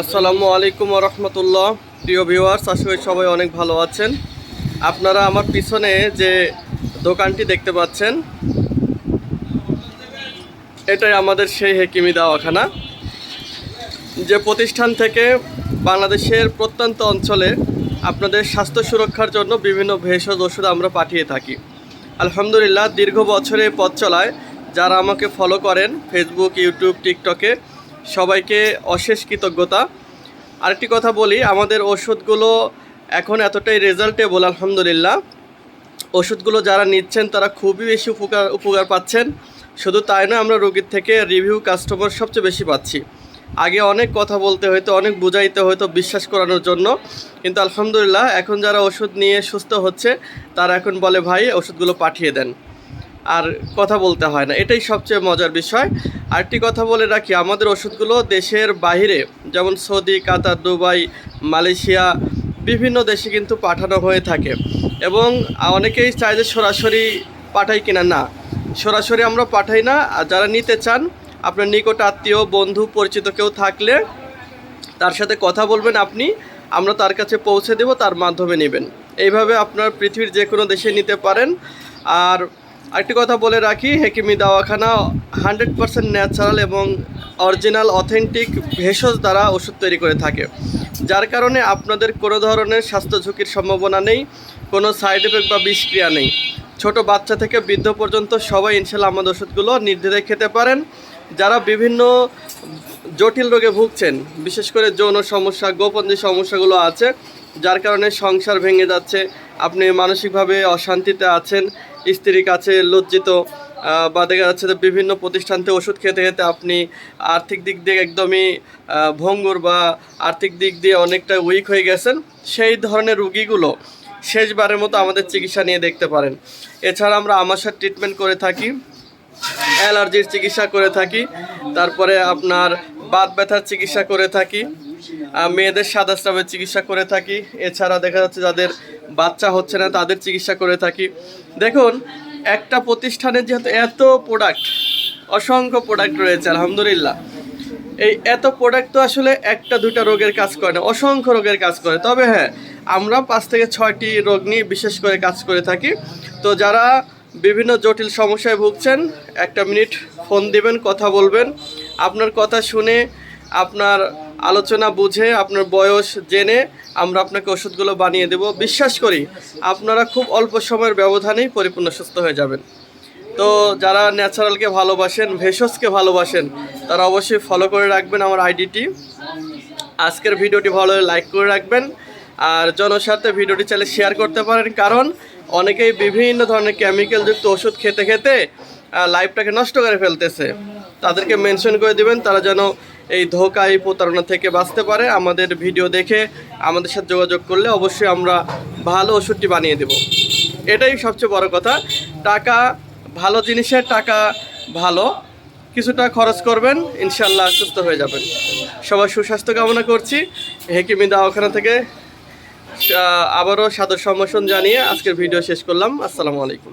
আসসালামু আলাইকুম রহমতুল্লাহ। প্রিয় ভিউয়ার্স করি সবাই অনেক ভালো আছেন। আপনারা আমার পিছনে যে দোকানটি দেখতে পাচ্ছেন, এটাই আমাদের সেই হেকিমি দাওয়াখানা, যে প্রতিষ্ঠান থেকে বাংলাদেশের প্রত্যন্ত অঞ্চলে আপনাদের স্বাস্থ্য সুরক্ষার জন্য বিভিন্ন ভেষজ ওষুধ আমরা পাঠিয়ে থাকি। আলহামদুলিল্লাহ, দীর্ঘ বছরে পথ চলায় যারা আমাকে ফলো করেন ফেসবুক ইউটিউব টিকটকে সবাইকে অশেষ কৃতজ্ঞতা। আরেকটি কথা বলি, আমাদের ওষুধগুলো এখন এতটাই রেজাল্টেবল, আলহামদুলিল্লাহ। ওষুধগুলো যারা নিচ্ছেন, তারা খুবই বেশি উপকার উপকার পাচ্ছেন। শুধু তাই নয়, আমরা রোগীর থেকে রিভিউ কাস্টমার সবচেয়ে বেশি পাচ্ছি। আগে অনেক কথা বলতে হয়তো অনেক বুঝাইতে হয়তো বিশ্বাস করানোর জন্য। কিন্তু আলহামদুলিল্লাহ, এখন যারা ওষুধ নিয়ে সুস্থ হচ্ছে, তারা এখন বলে, ভাই, ওষুধগুলো পাঠিয়ে দেন। আর কথা বলতে হয় না। এটাই সবচেয়ে মজার বিষয়। আরেকটি কথা বলে রাখি, আমাদের ওষুধগুলো দেশের বাইরে যেমন সৌদি, কাতার, দুবাই, মালয়েশিয়া, বিভিন্ন দেশে কিন্তু পাঠানো হয়ে থাকে। এবং অনেকেই চায় যে সরাসরি পাঠাই কিনা। না, সরাসরি আমরা পাঠাই না। আর যারা নিতে চান, আপনার নিকট আত্মীয়, বন্ধু, পরিচিত কেউ থাকলে তার সাথে কথা বলবেন আপনি। আমরা তার কাছে পৌঁছে দেব, তার মাধ্যমে নেবেন। এইভাবে আপনার পৃথিবীর যে কোনো দেশে নিতে পারেন। আর আরেকটি কথা বলে রাখি, হেকিমি দাওয়াখানা হান্ড্রেড পারসেন্ট ন্যাচারাল এবং অরিজিনাল, অথেন্টিক ভেষজ দ্বারা ওষুধ তৈরি করে থাকে। যার কারণে আপনাদের কোনো ধরনের স্বাস্থ্য ঝুঁকির সম্ভাবনা নেই, কোনো সাইড এফেক্ট বা বিষক্রিয়া নেই। ছোট বাচ্চা থেকে বৃদ্ধ পর্যন্ত সবাই ইনশাল্লাহ আমাদের ওষুধগুলো নির্দ্বিধায় খেতে পারেন। যারা বিভিন্ন জটিল রোগে ভুগছেন, বিশেষ করে যৌন সমস্যা, গোপন যে সমস্যাগুলো আছে, যার কারণে সংসার ভেঙে যাচ্ছে, আপনি মানসিকভাবে অশান্তিতে আছেন স্ত্রীর কাছে লজ্জিত বা দেখা যাচ্ছে যে বিভিন্ন প্রতিষ্ঠান থেকে ওষুধ খেতে খেতে আপনি আর্থিক দিক দিয়ে একদমই ভঙ্গুর বা আর্থিক দিক দিয়ে অনেকটা উইক হয়ে গেছেন, সেই ধরনের রুগীগুলো শেষবারের মতো আমাদের চিকিৎসা নিয়ে দেখতে পারেন। এছাড়া আমরা আমাশার ট্রিটমেন্ট করে থাকি, অ্যালার্জির চিকিৎসা করে থাকি, তারপরে আপনার বাত ব্যথার চিকিৎসা করে থাকি মেয়েদের সাদা স্রাবের চিকিৎসা করে থাকি, এছাড়া দেখা যাচ্ছে যাদের বাচ্চা হচ্ছে না, তাদের চিকিৎসা করে থাকি। দেখুন, একটা প্রতিষ্ঠানের যেহেতু এত প্রোডাক্ট অসংখ্য প্রোডাক্ট রয়েছে, আলহামদুলিল্লাহ। এই এত প্রোডাক্ট তো আসলে একটা, দুইটা রোগের কাজ করে না, অসংখ্য রোগের কাজ করে। তবে হ্যাঁ আমরা পাঁচ থেকে ছয়টি রোগ নিয়ে বিশেষ করে কাজ করে থাকি। তো যারা বিভিন্ন জটিল সমস্যায় ভুগছেন, একটা মিনিট ফোন দিবেন, কথা বলবেন। আপনার কথা শুনে আপনার আলোচনা বুঝে, আপনার বয়স জেনে আমরা আপনাকে ওষুধগুলো বানিয়ে দেব। বিশ্বাস করি, আপনারা খুব অল্প সময়ের ব্যবধানেই পরিপূর্ণ সুস্থ হয়ে যাবেন। তো যারা ন্যাচারালকে ভালোবাসেন, ভেষজকে ভালোবাসেন, তারা অবশ্যই ফলো করে রাখবেন আমার আইডিটি আজকের ভিডিওটি ভালো লাইক করে রাখবেন। আর জনস্বার্থে ভিডিওটি চাইলে শেয়ার করতে পারেন, কারণ অনেকেই বিভিন্ন ধরনের কেমিক্যালযুক্ত ওষুধ খেতে খেতে লাইফটাকে নষ্ট করে ফেলতেছে। তাদেরকে মেনশন করে দিবেন, তারা যেন এই ধোকা, এই প্রতারণা থেকে বাঁচতে পারে। আমাদের ভিডিও দেখে আমাদের সাথে যোগাযোগ করলে অবশ্যই আমরা ভালো ওষুধটি বানিয়ে দেব। এটাই সবচেয়ে বড় কথা। টাকা ভালো জিনিসের টাকা ভালো। কিছুটা খরচ করবেন, ইনশাল্লাহ সুস্থ হয়ে যাবেন। সবাই সুস্বাস্থ্য কামনা করছি। হেকিমি দাওয়াখানা থেকে আবারও সাদর সম্ভাষণ জানিয়ে আজকের ভিডিও শেষ করলাম। আসসালামু আলাইকুম।